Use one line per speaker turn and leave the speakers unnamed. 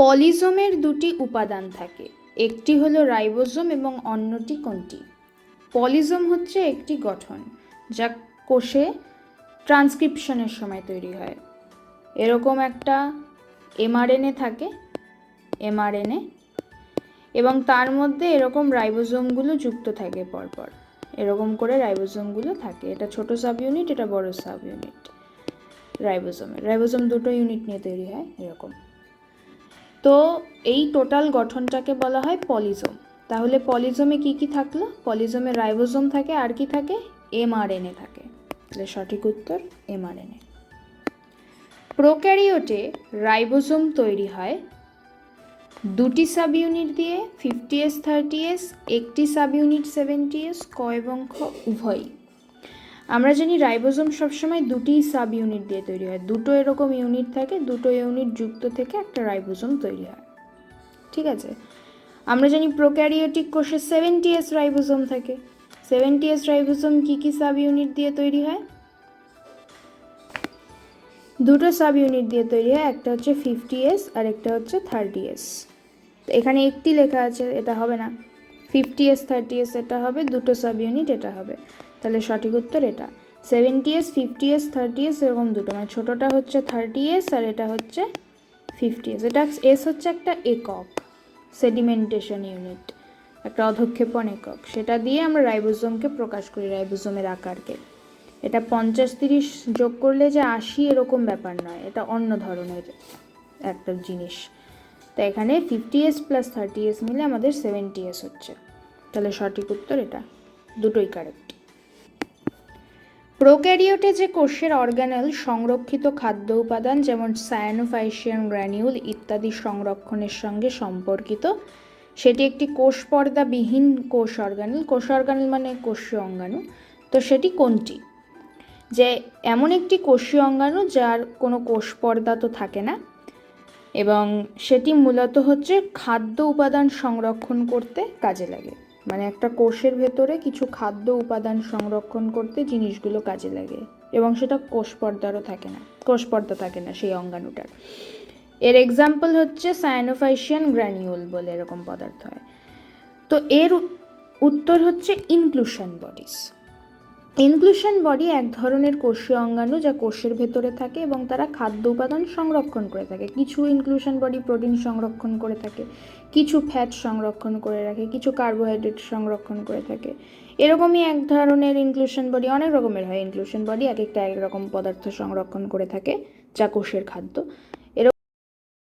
পলিজোমের দুটি উপাদান থাকে, একটি হলো রাইবোজোম এবং অন্যটি কোনটি? পলিজোম হচ্ছে একটি গঠন, যা কোষে ট্রান্সক্রিপশনের সময় তৈরি হয়। এরকম একটা এমআরএনএ থাকে এমআরএনএ এবং তার মধ্যে এরকম রাইবোজোমগুলো যুক্ত থাকে পরপর। এরকম করে রাইবোজোমগুলো থাকে। এটা ছোট সাব ইউনিট এটা বড় সাব ইউনিট রাইবোজোমের, রাইবোজোম দুটো ইউনিট নিয়ে তৈরি হয়, এরকম। তো এই টোটাল গঠনটাকে বলা হয় পলিজোম। তাহলে পলিজোমে কি কি থাকল? পলিজোমে রাইবোজোম থাকে, আর কি থাকে? এমআরএনএ থাকে। তাহলে সঠিক উত্তর, এমআরএনএ। প্রোক্যারিওটে রাইবোজোম তৈরি হয় দুটি সাব ইউনিট দিয়ে, ফিফটি এস, থার্টি এস, একটি সাব ইউনিট সেভেন্টি এস, ক এবং খ, উভয়ই। আমরা জানি রাইবোজোম সবসময় দুটি সাব ইউনিট দিয়ে তৈরি হয়। দুটো এরকম ইউনিট থাকে, দুটো ইউনিট যুক্ত থেকে একটা রাইবোজোম তৈরি হয়। ঠিক আছে? আমরা জানি প্রোক্যারিওটিক কোষে সেভেন্টি এস রাইবোজোম থাকে। সেভেন্টি এস রাইবোজোম কী কী সাব ইউনিট দিয়ে তৈরি হয়? দুটো সাব ইউনিট দিয়ে তৈরি হয়, একটা হচ্ছে ফিফটি এস আর একটা হচ্ছে থার্টি এস। এখানে একটি লেখা আছে, এটা হবে না। ফিফটি এস, থার্টি এস, এটা হবে, দুটো সাব ইউনিট এটা হবে। তাহলে সঠিক উত্তর এটা। Seventy S fifty S thirty S এরকম দুটো। মানে ছোটোটা হচ্ছে থার্টি এস আর এটা হচ্ছে ফিফটি এস এটা এস হচ্ছে একটা একক সেডিমেন্টেশন ইউনিট একটা অধক্ষেপণ একক। সেটা দিয়ে আমরা রাইবোজোমকে প্রকাশ করি, রাইবোজোমের আকারকে। এটা পঞ্চাশ, তিরিশ যোগ করলে যে আশি এরকম ব্যাপার নয়, এটা অন্য ধরনের একটা জিনিস। তো এখানে fifty S plus thirty S মিলে আমাদের সেভেন্টি এস হচ্ছে। তাহলে সঠিক উত্তর এটা। দুটোই কারেক্ট প্রোক্যারিওটে যে কোষের অর্গানেল, সংরক্ষিত খাদ্য উপাদান যেমন সায়ানোফাইসিয়ান গ্র্যানিউল ইত্যাদি সংরক্ষণের সঙ্গে সম্পর্কিত, সেটি একটি কোষ পর্দাবিহীন কোষ অর্গানেল। কোষ অর্গানেল মানে কোষীয় অঙ্গাণু। তো সেটি কোনটি? যে এমন একটি কোষীয় অঙ্গাণু যার কোনো কোষ পর্দা তো থাকে না এবং সেটি মূলত হচ্ছে খাদ্য উপাদান সংরক্ষণ করতে কাজে লাগে। মানে একটা কোষের ভেতরে কিছু খাদ্য উপাদান সংরক্ষণ করতে জিনিসগুলো কাজে লাগে এবং সেটা কোষ পর্দারও থাকে না, কোষ পর্দা থাকে না সেই অঙ্গাণুটার। এর এক্সাম্পল হচ্ছে সায়ানোফাইশিয়ান গ্র্যানিউল বলে এরকম পদার্থ হয়। তো এর উত্তর হচ্ছে ইনক্লুশন বডিস ইনক্লুশন বডি এক ধরনের কোষীয় অঙ্গাণু যা কোষের ভেতরে থাকে এবং তারা খাদ্য উপাদান সংরক্ষণ করে থাকে। কিছু ইনক্লুশন বডি প্রোটিন সংরক্ষণ করে থাকে, কিছু ফ্যাট সংরক্ষণ করে রাখে, কিছু কার্বোহাইড্রেট সংরক্ষণ করে থাকে। এরকমই এক ধরনের ইনক্লুশন বডি, অনেক রকমের হয়। ইনক্লুশন বডি এক একটা এক রকম পদার্থ সংরক্ষণ করে থাকে যা কোষের খাদ্য।